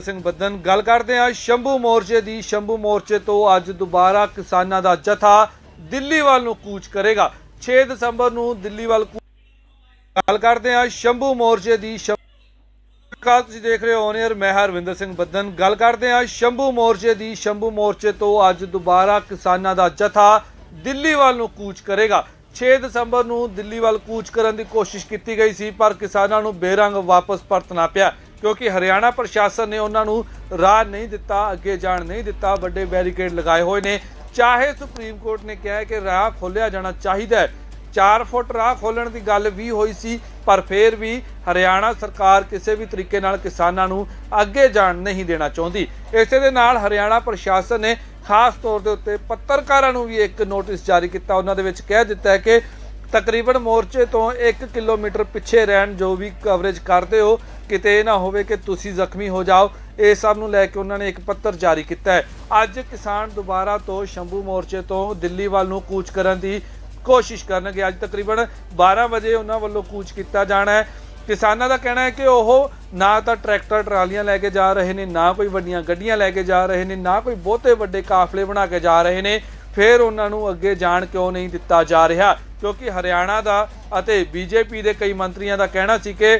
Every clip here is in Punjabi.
ਸਿੰਘ ਬੱਦਨ, ਗੱਲ ਕਰਦੇ ਹਾਂ ਸ਼ੰਭੂ ਮੋਰਚੇ ਦੀ। ਸ਼ੰਭੂ ਮੋਰਚੇ ਤੋਂ ਅੱਜ ਦੁਬਾਰਾ ਕਿਸਾਨਾਂ ਦਾ ਜਥਾ ਦਿੱਲੀ ਵੱਲ ਨੂੰ ਕੂਚ ਕਰੇਗਾ। 6 ਦਸੰਬਰ ਨੂੰ ਦਿੱਲੀ ਵੱਲ ਗੱਲ ਕਰਦੇ ਹਾਂ ਸ਼ੰਭੂ ਮੋਰਚੇ ਦੀ। ਕਾਲ ਤੁਸੀਂ ਦੇਖ ਰਹੇ ਹੋ ਓਨਰ ਮੈਂ ਹਰਵਿੰਦਰ ਸਿੰਘ ਬੱਦਨ। ਗੱਲ ਕਰਦੇ ਹਾਂ ਸ਼ੰਭੂ ਮੋਰਚੇ ਦੀ। ਸ਼ੰਭੂ ਮੋਰਚੇ ਤੋਂ ਅੱਜ ਦੁਬਾਰਾ ਕਿਸਾਨਾਂ ਦਾ ਜਥਾ ਦਿੱਲੀ ਵੱਲ ਨੂੰ ਕੂਚ ਕਰੇਗਾ। 6 ਦਸੰਬਰ ਨੂੰ ਦਿੱਲੀ ਵੱਲ ਕੂਚ ਕਰਨ ਦੀ ਕੋਸ਼ਿਸ਼ ਕੀਤੀ ਗਈ ਸੀ, ਪਰ ਕਿਸਾਨਾਂ ਨੂੰ ਬੇਰੰਗ ਵਾਪਸ ਪਰਤਣਾ ਪਿਆ। ਕਿਉਂਕਿ ਹਰਿਆਣਾ ਪ੍ਰਸ਼ਾਸਨ ਨੇ ਉਹਨਾਂ ਨੂੰ ਰਾਹ ਨਹੀਂ ਦਿੱਤਾ, ਅੱਗੇ ਜਾਣ ਨਹੀਂ ਦਿੱਤਾ, ਵੱਡੇ ਬੈਰੀਕੇਡ ਲਗਾਏ ਹੋਏ ਨੇ। ਚਾਹੇ ਸੁਪਰੀਮ ਕੋਰਟ ਨੇ ਕਿਹਾ ਕਿ ਰਾਹ ਖੋਲਿਆ ਜਾਣਾ ਚਾਹੀਦਾ ਹੈ। 4 ਫੁੱਟ ਰਾਹ ਖੋਲਣ ਦੀ ਗੱਲ ਵੀ ਹੋਈ ਸੀ, ਪਰ ਫਿਰ ਵੀ ਹਰਿਆਣਾ ਸਰਕਾਰ ਕਿਸੇ ਵੀ ਤਰੀਕੇ ਨਾਲ ਕਿਸਾਨਾਂ ਨੂੰ ਅੱਗੇ ਜਾਣ ਨਹੀਂ ਦੇਣਾ ਚਾਹੁੰਦੀ। ਇਸੇ ਦੇ ਨਾਲ ਹਰਿਆਣਾ ਪ੍ਰਸ਼ਾਸਨ ਨੇ ਖਾਸ ਤੌਰ ਦੇ ਉੱਤੇ ਪੱਤਰਕਾਰਾਂ ਨੂੰ ਵੀ ਇੱਕ ਨੋਟਿਸ ਜਾਰੀ ਕੀਤਾ। ਉਹਨਾਂ ਦੇ ਵਿੱਚ ਕਹਿ ਦਿੱਤਾ ਹੈ ਕਿ ਤਕਰੀਬਨ ਮੋਰਚੇ ਤੋਂ 1 ਕਿਲੋਮੀਟਰ ਪਿੱਛੇ ਰਹਿਣ ਜੋ ਵੀ ਕਵਰੇਜ ਕਰਦੇ ਹੋ ਕਿਤੇ ਇਹ ਨਾ ਹੋਵੇ ਕਿ ਤੁਸੀਂ ਜ਼ਖਮੀ ਹੋ ਜਾਓ। ਇਹ ਸਭ ਨੂੰ ਲੈ ਕੇ ਉਹਨਾਂ ਨੇ ਇੱਕ ਪੱਤਰ ਜਾਰੀ ਕੀਤਾ ਹੈ। ਅੱਜ ਕਿਸਾਨ ਦੁਬਾਰਾ ਤੋਂ ਸ਼ੰਭੂ ਮੋਰਚੇ ਤੋਂ ਦਿੱਲੀ ਵੱਲ ਨੂੰ ਕੂਚ ਕਰਨ ਦੀ ਕੋਸ਼ਿਸ਼ ਕਰਨਗੇ। ਅੱਜ ਤਕਰੀਬਨ 12 ਵਜੇ ਉਹਨਾਂ ਵੱਲੋਂ ਕੂਚ ਕੀਤਾ ਜਾਣਾ ਹੈ। ਕਿਸਾਨਾਂ ਦਾ ਕਹਿਣਾ ਹੈ ਕਿ ਉਹ ਨਾ ਤਾਂ ਟਰੈਕਟਰ, ਟਰਾਲੀਆਂ ਲੈ ਕੇ ਜਾ ਰਹੇ ਨੇ, ਨਾ ਕੋਈ ਵੱਡੀਆਂ ਗੱਡੀਆਂ ਲੈ ਕੇ ਜਾ ਰਹੇ ਨੇ, ਨਾ ਕੋਈ ਬਹੁਤੇ ਵੱਡੇ ਕਾਫਲੇ ਬਣਾ ਕੇ ਜਾ ਰਹੇ ਨੇ। ਫਿਰ ਉਹਨਾਂ ਨੂੰ ਅੱਗੇ ਜਾਣ ਕਿਉਂ ਨਹੀਂ ਦਿੱਤਾ ਜਾ ਰਿਹਾ? ਕਿਉਂਕਿ ਹਰਿਆਣਾ ਦਾ ਅਤੇ ਬੀਜੇਪੀ ਦੇ ਕਈ ਮੰਤਰੀਆਂ ਦਾ ਕਹਿਣਾ ਸੀ ਕਿ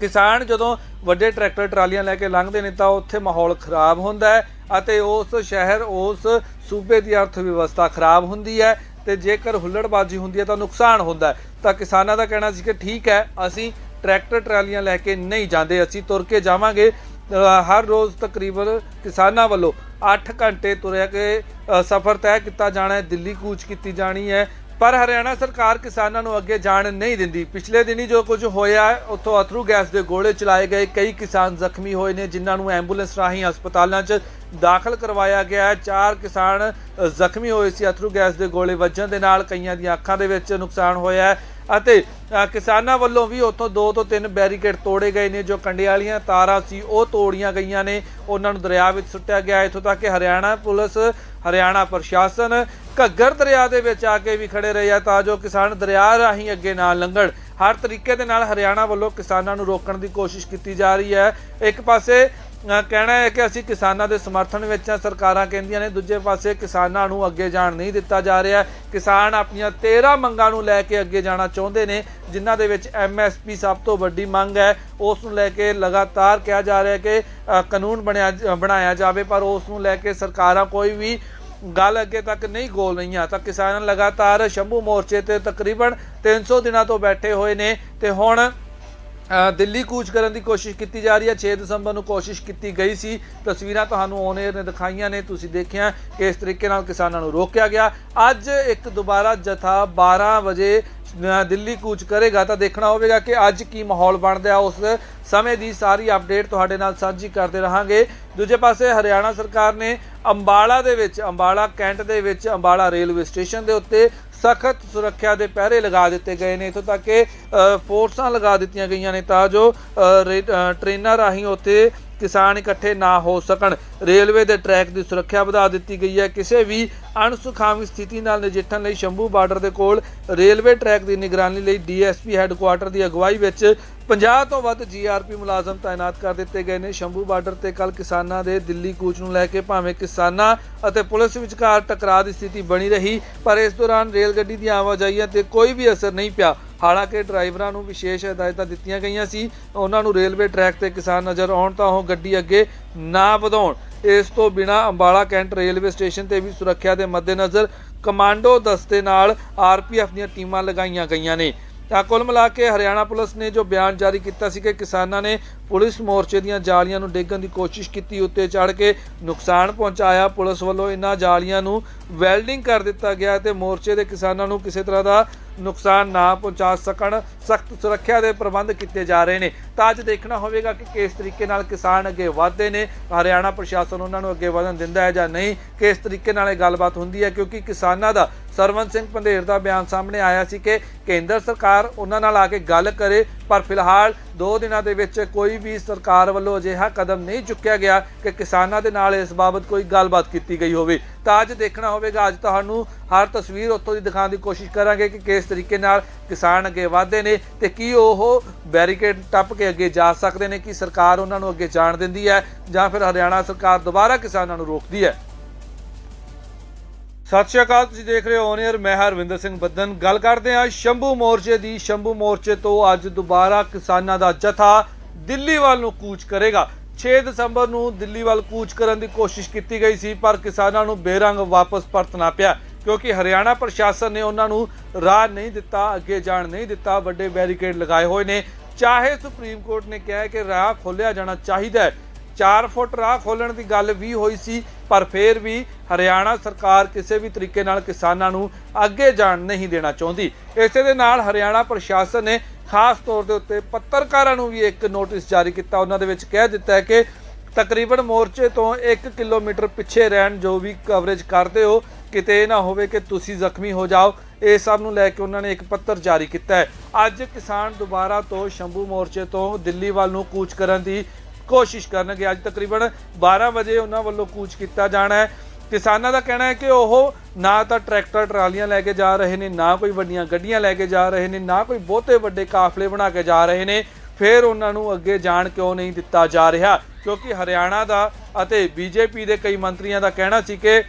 ਕਿਸਾਨ ਜਦੋਂ ਵੱਡੇ ਟਰੈਕਟਰ, ਟਰਾਲੀਆਂ ਲੈ ਕੇ ਲੰਘਦੇ ਨੇ ਤਾਂ ਉੱਥੇ ਮਾਹੌਲ ਖਰਾਬ ਹੁੰਦਾ ਹੈ ਅਤੇ ਉਸ ਸ਼ਹਿਰ, ਉਸ ਸੂਬੇ ਦੀ ਅਰਥ ਵਿਵਸਥਾ ਖਰਾਬ ਹੁੰਦੀ ਹੈ ਤੇ ਜੇਕਰ ਹੁੱਲੜਬਾਜ਼ੀ ਹੁੰਦੀ ਹੈ ਤਾਂ ਨੁਕਸਾਨ ਹੁੰਦਾ ਤਾਂ ਕਿਸਾਨਾਂ ਦਾ ਕਹਿਣਾ ਸੀ ਕਿ ਠੀਕ ਹੈ, ਅਸੀਂ ਟਰੈਕਟਰ, ਟਰਾਲੀਆਂ ਲੈ ਕੇ ਨਹੀਂ ਜਾਂਦੇ, ਅਸੀਂ ਤੁਰ ਕੇ ਜਾਵਾਂਗੇ। ਹਰ ਰੋਜ਼ ਤਕਰੀਬਨ ਕਿਸਾਨਾਂ ਵੱਲੋਂ 8 ਘੰਟੇ ਤੁਰਿਆ ਕੇ ਸਫ਼ਰ ਤੈਅ ਕੀਤਾ ਜਾਣਾ ਹੈ, ਦਿੱਲੀ ਕੂਚ ਕੀਤੀ ਜਾਣੀ ਹੈ। ਪਰ ਹਰਿਆਣਾ ਸਰਕਾਰ ਕਿਸਾਨਾਂ ਨੂੰ ਅੱਗੇ ਜਾਣ ਨਹੀਂ ਦਿੰਦੀ। ਪਿਛਲੇ ਦਿਨੀ ਜੋ ਕੁਝ ਹੋਇਆ, ਉੱਥੋਂ ਅਥਰੂ ਗੈਸ ਦੇ ਗੋਲੇ ਚਲਾਏ ਗਏ। ਕਈ ਕਿਸਾਨ ਜ਼ਖਮੀ ਹੋਏ ਨੇ, ਜਿਨ੍ਹਾਂ ਨੂੰ ਐਂਬੂਲੈਂਸ ਰਾਹੀਂ ਹਸਪਤਾਲਾਂ 'ਚ ਦਾਖਲ ਕਰਵਾਇਆ ਗਿਆ ਹੈ। ਚਾਰ ਕਿਸਾਨ ਜ਼ਖਮੀ ਹੋਏ ਸੀ ਅਥਰੂ ਗੈਸ ਦੇ ਗੋਲੇ ਵੱਜਣ ਦੇ ਨਾਲ, ਕਈਆਂ ਦੀਆਂ ਅੱਖਾਂ ਦੇ ਵਿੱਚ ਨੁਕਸਾਨ ਹੋਇਆ ਹੈ। ਅਤੇ ਕਿਸਾਨਾਂ ਵੱਲੋਂ ਵੀ ਉੱਥੋਂ ਦੋ ਤੋਂ ਤਿੰਨ ਬੈਰੀਕੇਡ ਤੋੜੇ ਗਏ ਨੇ, ਜੋ ਕੰਡੇ ਵਾਲੀਆਂ ਤਾਰਾਂ ਸੀ, ਉਹ ਤੋੜੀਆਂ ਗਈਆਂ ਨੇ। ਉਹਨਾਂ ਨੂੰ ਦਰਿਆ ਵਿੱਚ ਸੁੱਟਿਆ ਗਿਆ। ਇੱਥੋਂ ਤੱਕ ਕਿ ਹਰਿਆਣਾ ਪੁਲਿਸ, ਹਰਿਆਣਾ ਪ੍ਰਸ਼ਾਸਨ ਘੱਗਰ ਦਰਿਆ ਦੇ ਵਿੱਚ ਆ ਕੇ ਵੀ ਖੜੇ ਰਹੇ ਆ, ਤਾਂ ਜੋ ਕਿਸਾਨ ਦਰਿਆ ਰਾਹੀਂ ਅੱਗੇ ਨਾ ਲੰਘਣ। ਹਰ ਤਰੀਕੇ ਦੇ ਨਾਲ ਹਰਿਆਣਾ ਵੱਲੋਂ ਕਿਸਾਨਾਂ ਨੂੰ ਰੋਕਣ ਦੀ ਕੋਸ਼ਿਸ਼ ਕੀਤੀ ਜਾ ਰਹੀ ਹੈ। ਇੱਕ ਪਾਸੇ ਕਹਿਣਾ ਹੈ ਕਿ ਅਸੀਂ ਕਿਸਾਨਾਂ ਦੇ ਸਮਰਥਨ ਵਿੱਚ ਸਰਕਾਰਾਂ ਕਹਿੰਦੀਆਂ ਨੇ ਦੂਜੇ ਪਾਸੇ ਕਿਸਾਨਾਂ ਨੂੰ ਅੱਗੇ ਜਾਣ ਨਹੀਂ ਦਿੱਤਾ ਜਾ ਰਿਹਾ ਕਿਸਾਨ ਆਪਣੀਆਂ 13 ਮੰਗਾਂ ਨੂੰ ਲੈ ਕੇ ਅੱਗੇ ਜਾਣਾ ਚਾਹੁੰਦੇ ਨੇ, ਜਿਨ੍ਹਾਂ ਦੇ ਵਿੱਚ ਐਮਐਸਪੀ ਸਭ ਤੋਂ ਵੱਡੀ ਮੰਗ ਹੈ। ਉਸ ਨੂੰ ਲੈ ਕੇ ਲਗਾਤਾਰ ਕਿਹਾ ਜਾ ਰਿਹਾ ਕਿ ਕਾਨੂੰਨ ਬਣਿਆ, ਬਣਾਇਆ ਜਾਵੇ, ਪਰ ਉਸ ਨੂੰ ਲੈ ਕੇ ਸਰਕਾਰਾਂ ਕੋਈ ਵੀ ਗੱਲ ਅੱਗੇ ਤੱਕ ਨਹੀਂ ਗੋਲ ਰਹੀਆਂ। ਤਾਂ ਕਿਸਾਨ ਲਗਾਤਾਰ ਸ਼ੰਭੂ ਮੋਰਚੇ ਤੇ ਤਕਰੀਬਨ 300 ਦਿਨਾਂ ਤੋਂ ਬੈਠੇ ਹੋਏ ਨੇ ਤੇ ਹੁਣ ਦਿੱਲੀ ਕੂਚ ਕਰਨ ਦੀ ਕੋਸ਼ਿਸ਼ ਕੀਤੀ ਜਾ ਰਹੀ ਹੈ। 6 ਦਸੰਬਰ ਨੂੰ ਕੋਸ਼ਿਸ਼ ਕੀਤੀ ਗਈ ਸੀ। ਤਸਵੀਰਾਂ ਤੁਹਾਨੂੰ ਔਨ ਨੇ ਦਿਖਾਈਆਂ ਨੇ। ਤੁਸੀਂ ਦੇਖਿਆ ਕਿ ਇਸ ਤਰੀਕੇ ਨਾਲ ਕਿਸਾਨਾਂ ਨੂੰ ਰੋਕਿਆ ਗਿਆ। ਅੱਜ ਇੱਕ ਦੁਬਾਰਾ ਜਥਾ 12 ਵਜੇ ਦਿੱਲੀ ਕੂਚ ਕਰੇਗਾ ਤਾਂ ਦੇਖਣਾ ਹੋਵੇਗਾ ਕਿ ਅੱਜ ਕੀ ਮਾਹੌਲ ਬਣਦਾ ਉਸ ਸਮੇਂ ਦੀ ਸਾਰੀ ਅਪਡੇਟ ਤੁਹਾਡੇ ਨਾਲ ਸਾਂਝੀ ਕਰਦੇ ਰਹਾਂਗੇ। ਦੂਜੇ ਪਾਸੇ ਹਰਿਆਣਾ ਸਰਕਾਰ ਨੇ ਅੰਬਾਲਾ ਦੇ ਵਿੱਚ, ਅੰਬਾਲਾ ਕੈਂਟ ਦੇ ਵਿੱਚ, ਅੰਬਾਲਾ ਰੇਲਵੇ ਸਟੇਸ਼ਨ ਦੇ ਉੱਤੇ ਸਖਤ ਸੁਰੱਖਿਆ ਦੇ ਪਹਿਰੇ ਲਗਾ ਦਿੱਤੇ ਗਏ ਨੇ। ਇਥੋਂ ਤੱਕ ਕਿ ਫੋਰਸਾਂ ਲਗਾ ਦਿੱਤੀਆਂ ਗਈਆਂ ਨੇ ਤਾਂ ਜੋ ਰੇ- ਅ, ਟ੍ਰੇਨਾਂ ਰਾਹੀਂ ਉੱਥੇ ਕਿਸਾਨ ਇਕੱਠੇ ਨਾ ਹੋ ਸਕਣ। ਰੇਲਵੇ ਦੇ ਟਰੈਕ ਦੀ ਸੁਰੱਖਿਆ ਵਧਾ ਦਿੱਤੀ ਗਈ ਹੈ। ਕਿਸੇ ਵੀ ਅਣਸੁਖਾਵੀ ਸਥਿਤੀ ਨਾਲ ਨਜਿੱਠਣ ਲਈ ਸ਼ੰਭੂ ਬਾਰਡਰ ਦੇ ਕੋਲ ਰੇਲਵੇ ਟਰੈਕ ਦੀ ਨਿਗਰਾਨੀ ਲਈ ਡੀਐਸਪੀ ਹੈੱਡਕੁਆਟਰ ਦੀ ਅਗਵਾਈ ਵਿੱਚ 50 ਤੋਂ ਵੱਧ ਜੀਆਰਪੀ ਮੁਲਾਜ਼ਮ ਤਾਇਨਾਤ ਕਰ ਦਿੱਤੇ ਗਏ ਨੇ। ਸ਼ੰਭੂ ਬਾਰਡਰ ਤੇ ਕੱਲ ਕਿਸਾਨਾਂ ਦੇ ਦਿੱਲੀ ਕੂਚ ਨੂੰ ਲੈ ਕੇ ਭਾਵੇਂ ਕਿਸਾਨਾਂ ਅਤੇ ਪੁਲਿਸ ਵਿਚਕਾਰ ਟਕਰਾਅ ਦੀ ਸਥਿਤੀ ਬਣੀ ਰਹੀ, ਪਰ ਇਸ ਦੌਰਾਨ ਰੇਲ ਗੱਡੀ ਦੀਆਂ ਆਵਾਜਾਈਆਂ ਤੇ ਕੋਈ ਵੀ ਅਸਰ ਨਹੀਂ ਪਿਆ। ਹਾਲਾਂਕਿ ਡਰਾਈਵਰਾਂ ਨੂੰ ਵਿਸ਼ੇਸ਼ ਹਦਾਇਤਾਂ ਦਿੱਤੀਆਂ ਗਈਆਂ ਸੀ। ਉਹਨਾਂ ਨੂੰ ਰੇਲਵੇ ਟਰੈਕ ਤੇ ਕਿਸਾਨ ਨਜ਼ਰ ਆਉਣ ਤਾਂ ਉਹ ਗੱਡੀ ਅੱਗੇ ਨਾ ਵਧਾਉਣ। ਇਸ ਤੋਂ ਬਿਨਾ ਅੰਬਾਲਾ ਕੈਂਟ ਰੇਲਵੇ ਸਟੇਸ਼ਨ ਤੇ ਵੀ ਸੁਰੱਖਿਆ ਦੇ ਮੱਦੇਨਜ਼ਰ ਕਮਾਂਡੋ ਦਸਤੇ ਨਾਲ ਆਰਪੀਐਫ ਦੀਆਂ ਟੀਮਾਂ ਲਗਾਈਆਂ ਗਈਆਂ ਨੇ। ਤਾਂ ਕੁੱਲ ਮਿਲਾ ਕੇ ਹਰਿਆਣਾ ਪੁਲਿਸ ਨੇ ਜੋ ਬਿਆਨ ਜਾਰੀ ਕੀਤਾ ਸੀ ਕਿ ਕਿਸਾਨਾਂ ਨੇ ਪੁਲਿਸ ਮੋਰਚੇ ਦੀਆਂ ਜਾਲੀਆਂ ਨੂੰ ਡੇਗਣ ਦੀ ਕੋਸ਼ਿਸ਼ ਕੀਤੀ, ਉੱਤੇ ਚੜ੍ਹ ਕੇ ਨੁਕਸਾਨ ਪਹੁੰਚਾਇਆ। ਪੁਲਿਸ ਵੱਲੋਂ ਇਹਨਾਂ ਜਾਲੀਆਂ ਨੂੰ ਵੈਲਡਿੰਗ ਕਰ ਦਿੱਤਾ ਗਿਆ ਤੇ ਮੋਰਚੇ ਦੇ ਕਿਸਾਨਾਂ ਨੂੰ ਕਿਸੇ ਤਰ੍ਹਾਂ ਦਾ ਨੁਕਸਾਨ ਨਾ ਪਹੁੰਚਾ ਸਕਣ, ਸਖਤ ਸੁਰੱਖਿਆ ਦੇ ਪ੍ਰਬੰਧ ਕੀਤੇ ਜਾ ਰਹੇ ਨੇ। ਤਾਂ ਅੱਜ ਦੇਖਣਾ ਹੋਵੇਗਾ ਕਿ ਕਿਸ ਤਰੀਕੇ ਨਾਲ ਕਿਸਾਨ ਅੱਗੇ ਵਧਦੇ ਨੇ। ਹਰਿਆਣਾ ਪ੍ਰਸ਼ਾਸਨ ਉਹਨਾਂ ਨੂੰ ਅੱਗੇ ਵਧਣ ਦਿੰਦਾ ਹੈ ਜਾਂ ਨਹੀਂ, ਕਿਸ ਤਰੀਕੇ ਨਾਲ ਇਹ ਗੱਲਬਾਤ ਹੁੰਦੀ ਹੈ, ਕਿਉਂਕਿ ਕਿਸਾਨਾਂ ਦਾ ਸਰਵਨ ਸਿੰਘ ਪੰਧੇਰ ਦਾ ਬਿਆਨ ਸਾਹਮਣੇ ਆਇਆ ਸੀ ਕਿ ਕੇਂਦਰ ਸਰਕਾਰ ਉਹਨਾਂ ਨਾਲ ਆ ਕੇ ਗੱਲ ਕਰੇ, ਪਰ ਫਿਲਹਾਲ 2 ਦਿਨਾਂ ਦੇ ਵਿੱਚ ਕੋਈ ਵੀ ਸਰਕਾਰ ਵੱਲੋਂ ਅਜਿਹਾ ਕਦਮ ਨਹੀਂ ਚੁੱਕਿਆ ਗਿਆ ਕਿ ਕਿਸਾਨਾਂ ਦੇ ਨਾਲ ਇਸ ਬਾਬਤ ਕੋਈ ਗੱਲਬਾਤ ਕੀਤੀ ਗਈ ਹੋਵੇ। ਤਾਂ ਅੱਜ ਦੇਖਣਾ ਹੋਵੇਗਾ, ਅੱਜ ਤੁਹਾਨੂੰ ਹਰ ਤਸਵੀਰ ਉੱਥੋਂ ਦੀ ਦਿਖਾਉਣ ਦੀ ਕੋਸ਼ਿਸ਼ ਕਰਾਂਗੇ ਕਿ ਕਿਸ ਤਰੀਕੇ ਨਾਲ ਕਿਸਾਨ ਅੱਗੇ ਵਧਦੇ ਨੇ ਤੇ ਕੀ ਉਹ ਬੈਰੀਕੇਡ ਟੱਪ ਕੇ ਅੱਗੇ ਜਾ ਸਕਦੇ ਨੇ? ਕਿ ਸਰਕਾਰ ਉਹਨਾਂ ਨੂੰ ਅੱਗੇ ਜਾਣ ਦਿੰਦੀ ਹੈ ਜਾਂ ਫਿਰ ਹਰਿਆਣਾ ਸਰਕਾਰ ਦੁਬਾਰਾ ਕਿਸਾਨਾਂ ਨੂੰ ਰੋਕਦੀ ਹੈ? ਸਤਿ ਸ਼੍ਰੀ ਅਕਾਲ, ਤੁਸੀਂ ਦੇਖ ਰਹੇ ਹੋ ਓਨੀਅਰ ਮੈਂ ਹਰਵਿੰਦਰ ਸਿੰਘ ਬੱਦਨ। ਗੱਲ ਕਰਦੇ ਹਾਂ ਸ਼ੰਭੂ ਮੋਰਚੇ ਦੀ। ਸ਼ੰਭੂ ਮੋਰਚੇ ਤੋਂ ਅੱਜ ਦੁਬਾਰਾ ਕਿਸਾਨਾਂ ਦਾ ਜਥਾ ਦਿੱਲੀ ਵੱਲ ਨੂੰ ਕੂਚ ਕਰੇਗਾ। 6 ਦਸੰਬਰ ਨੂੰ ਦਿੱਲੀ ਵੱਲ ਕੂਚ ਕਰਨ ਦੀ ਕੋਸ਼ਿਸ਼ ਕੀਤੀ ਗਈ ਸੀ, ਪਰ ਕਿਸਾਨਾਂ ਨੂੰ ਬੇਰੰਗ ਵਾਪਸ ਪਰਤਣਾ ਪਿਆ। ਕਿਉਂਕਿ ਹਰਿਆਣਾ ਪ੍ਰਸ਼ਾਸਨ ਨੇ ਉਹਨਾਂ ਨੂੰ ਰਾਹ ਨਹੀਂ ਦਿੱਤਾ, ਅੱਗੇ ਜਾਣ ਨਹੀਂ ਦਿੱਤਾ, ਵੱਡੇ ਬੈਰੀਕੇਡ ਲਗਾਏ ਹੋਏ ਨੇ। ਚਾਹੇ ਸੁਪਰੀਮ ਕੋਰਟ ਨੇ ਕਿਹਾ ਕਿ ਰਾਹ ਖੋਲ੍ਹਿਆ ਜਾਣਾ ਚਾਹੀਦਾ ਹੈ। 4 ਫੁੱਟ ਰਾਹ ਖੋਲਣ ਦੀ ਗੱਲ ਵੀ ਹੋਈ ਸੀ, ਪਰ ਫਿਰ ਵੀ ਹਰਿਆਣਾ ਸਰਕਾਰ ਕਿਸੇ ਵੀ ਤਰੀਕੇ ਨਾਲ ਕਿਸਾਨਾਂ ਨੂੰ ਅੱਗੇ ਜਾਣ ਨਹੀਂ ਦੇਣਾ ਚਾਹੁੰਦੀ। ਇਸੇ ਦੇ ਨਾਲ ਹਰਿਆਣਾ ਪ੍ਰਸ਼ਾਸਨ ਨੇ ਖਾਸ ਤੌਰ ਦੇ ਉੱਤੇ ਪੱਤਰਕਾਰਾਂ ਨੂੰ ਵੀ ਇੱਕ ਨੋਟਿਸ ਜਾਰੀ ਕੀਤਾ। ਉਹਨਾਂ ਦੇ ਵਿੱਚ ਕਹਿ ਦਿੱਤਾ ਹੈ ਕਿ ਤਕਰੀਬਨ ਮੋਰਚੇ ਤੋਂ 1 ਕਿਲੋਮੀਟਰ ਪਿੱਛੇ ਰਹਿਣ ਜੋ ਵੀ ਕਵਰੇਜ ਕਰਦੇ ਹੋ ਕਿਤੇ ਇਹ ਨਾ ਹੋਵੇ ਕਿ ਤੁਸੀਂ ਜ਼ਖਮੀ ਹੋ ਜਾਓ। ਇਹ ਸਭ ਨੂੰ ਲੈ ਕੇ ਉਹਨਾਂ ਨੇ ਇੱਕ ਪੱਤਰ ਜਾਰੀ ਕੀਤਾ ਹੈ। ਅੱਜ ਕਿਸਾਨ ਦੁਬਾਰਾ ਤੋਂ ਸ਼ੰਭੂ ਮੋਰਚੇ ਤੋਂ ਦਿੱਲੀ ਵੱਲ ਨੂੰ ਕੂਚ ਕਰਨ ਦੀ ਕੋਸ਼ਿਸ਼ ਕਰਨਗੇ। ਅੱਜ ਤਕਰੀਬਨ 12 ਵਜੇ ਉਹਨਾਂ ਵੱਲੋਂ ਕੂਚ ਕੀਤਾ ਜਾਣਾ ਹੈ। ਕਿਸਾਨਾਂ ਦਾ ਕਹਿਣਾ ਹੈ ਕਿ ਉਹ ਨਾ ਤਾਂ ਟਰੈਕਟਰ, ਟਰਾਲੀਆਂ ਲੈ ਕੇ ਜਾ ਰਹੇ ਨੇ, ਨਾ ਕੋਈ ਵੱਡੀਆਂ ਗੱਡੀਆਂ ਲੈ ਕੇ ਜਾ ਰਹੇ ਨੇ, ਨਾ ਕੋਈ ਬਹੁਤੇ ਵੱਡੇ ਕਾਫਲੇ ਬਣਾ ਕੇ ਜਾ ਰਹੇ ਨੇ। ਫਿਰ ਉਹਨਾਂ ਨੂੰ ਅੱਗੇ ਜਾਣ ਕਿਉਂ ਨਹੀਂ ਦਿੱਤਾ ਜਾ ਰਿਹਾ? ਕਿਉਂਕਿ ਹਰਿਆਣਾ ਦਾ ਅਤੇ ਬੀਜੇਪੀ ਦੇ ਕਈ ਮੰਤਰੀਆਂ ਦਾ ਕਹਿਣਾ ਸੀ ਕਿ